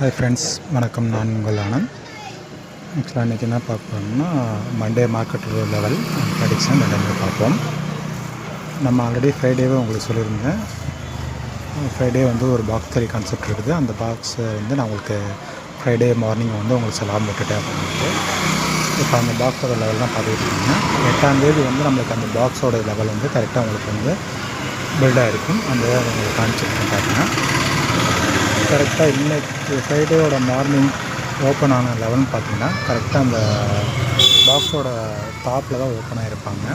Hi friends வணக்கம். நான் உங்கள் ஆனந்த். ஆக்சுவலாக இன்றைக்கி என்ன பார்ப்போம்னா மண்டே மார்க்கெட் லெவல் ப்ரடிக்ஷன் ரெண்டு பார்ப்போம். நம்ம ஆல்ரெடி ஃப்ரைடேவே உங்களுக்கு சொல்லியிருந்தேன். ஃப்ரைடே வந்து ஒரு பாக்ஸ் தறி கான்செப்ட் இருக்குது. அந்த பாக்ஸை வந்து நான் உங்களுக்கு ஃப்ரைடே மார்னிங் வந்து உங்களுக்கு சலாம் விட்டுட்டேன் அப்படின்ட்டு இப்போ அந்த பாக்ஸோட லெவல் தான் பார்த்துட்டு இருக்கீங்க. எட்டாம்தேதி வந்து நம்மளுக்கு அந்த பாக்ஸோட லெவல் வந்து கரெக்டாக உங்களுக்கு வந்து பில்டாக இருக்கும். அந்த உங்களுக்கு கான்செப்ட் பார்த்தீங்கன்னா கரெக்டாக இன்னைக்கு ஃப்ரைடேயோட மார்னிங் ஓப்பன் ஆன லெவன் பார்த்தீங்கன்னா கரெக்டாக அந்த பாக்ஸோட டாப்பில் தான் ஓப்பன் ஆகிருப்பாங்க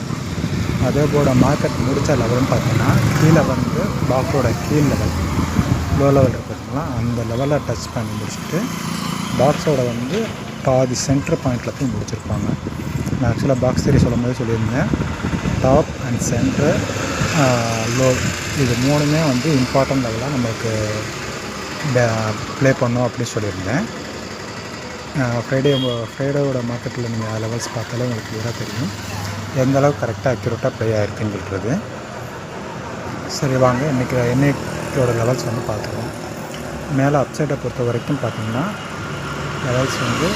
அதே போல் மார்க்கெட் முடித்த லெவல்னு பார்த்தீங்கன்னா கீழே வந்து பாக்ஸோட கீழ் லெவல் லோ லெவல் இருக்குங்களா அந்த லெவலில் டச் பண்ணி முடிச்சுட்டு பாக்ஸோட வந்து பாதி சென்டர் பாயிண்டில் போய் முடிச்சிருப்பாங்க. நான் ஆக்சுவலாக பாக்ஸ் தெரிய சொல்லும் போது சொல்லியிருந்தேன் டாப் அண்ட் சென்டர் லோ இது மூணுமே வந்து இம்பார்ட்டண்ட் லெவலாக நம்மளுக்கு ப்ளே பண்ணோம் அப்படின்னு சொல்லியிருந்தேன். ஃப்ரைடே ஃப்ரைடேவோட மார்க்கெட்டில் நீங்கள் லெவல்ஸ் பார்த்தாலே உங்களுக்கு கிளியராக தெரியும். எந்த அளவுக்கு கரெக்டாக அக்யூரேட்டாக ப்ளே ஆகிருக்குங்கிறது சரி வாங்க. இன்றைக்கி இன்னைக்கோட லெவல்ஸ் வந்து பார்த்துருவோம் மேலே அப்சைட்டை பொறுத்த வரைக்கும் பார்த்திங்கன்னா லெவல்ஸ் வந்து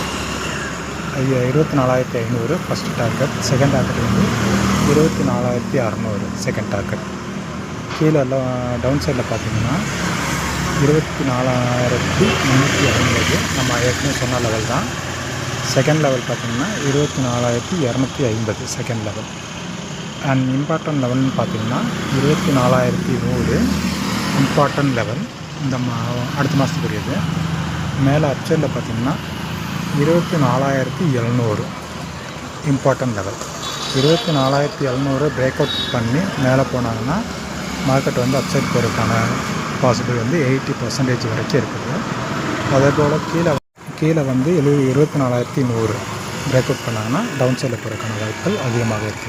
ஐயா இருபத்தி நாலாயிரத்தி ஐநூறு ஃபஸ்ட் டார்கெட் செகண்ட் டார்கெட் வந்து இருபத்தி நாலாயிரத்தி அறநூறு செகண்ட் டார்கெட் கீழே எல்லாம் டவுன் சைடில் பார்த்திங்கன்னா இருபத்தி நாலாயிரத்தி முந்நூற்றி ஐம்பது நம்ம ஏற்கனவே சொன்ன லெவல் தான். செகண்ட் லெவல் பார்த்திங்கன்னா இருபத்தி நாலாயிரத்தி இரநூத்தி ஐம்பது செகண்ட் லெவல் அண்ட் இம்பார்ட்டன்ட் லெவல்னு பார்த்திங்கன்னா இருபத்தி நாலாயிரத்தி நூறு இம்பார்ட்டன்ட் லெவல் இந்த மா அடுத்த மாதத்துக்குரியது மேலே அப்சைடில் பார்த்திங்கன்னா இருபத்தி நாலாயிரத்தி எழுநூறு இம்பார்ட்டன்ட் லெவல் இருபத்தி நாலாயிரத்தி எழுநூறு பிரேக் அவுட் பண்ணி மேலே போனாங்கன்னா மார்க்கெட் வந்து அப்சைட் போகிறதுக்கான பாசிபிள் வந்து எயிட்டி பர்சன்டேஜ் வரைக்கும் இருக்குது. அதே போல் கீழே கீழே வந்து எழுபது இருபத்தி நாலாயிரத்தி நூறு பிரேக் அவுட் பண்ணாங்கன்னா டவுன் சைடில் போகிறதுக்கான வாய்ப்புகள் அதிகமாக இருக்குது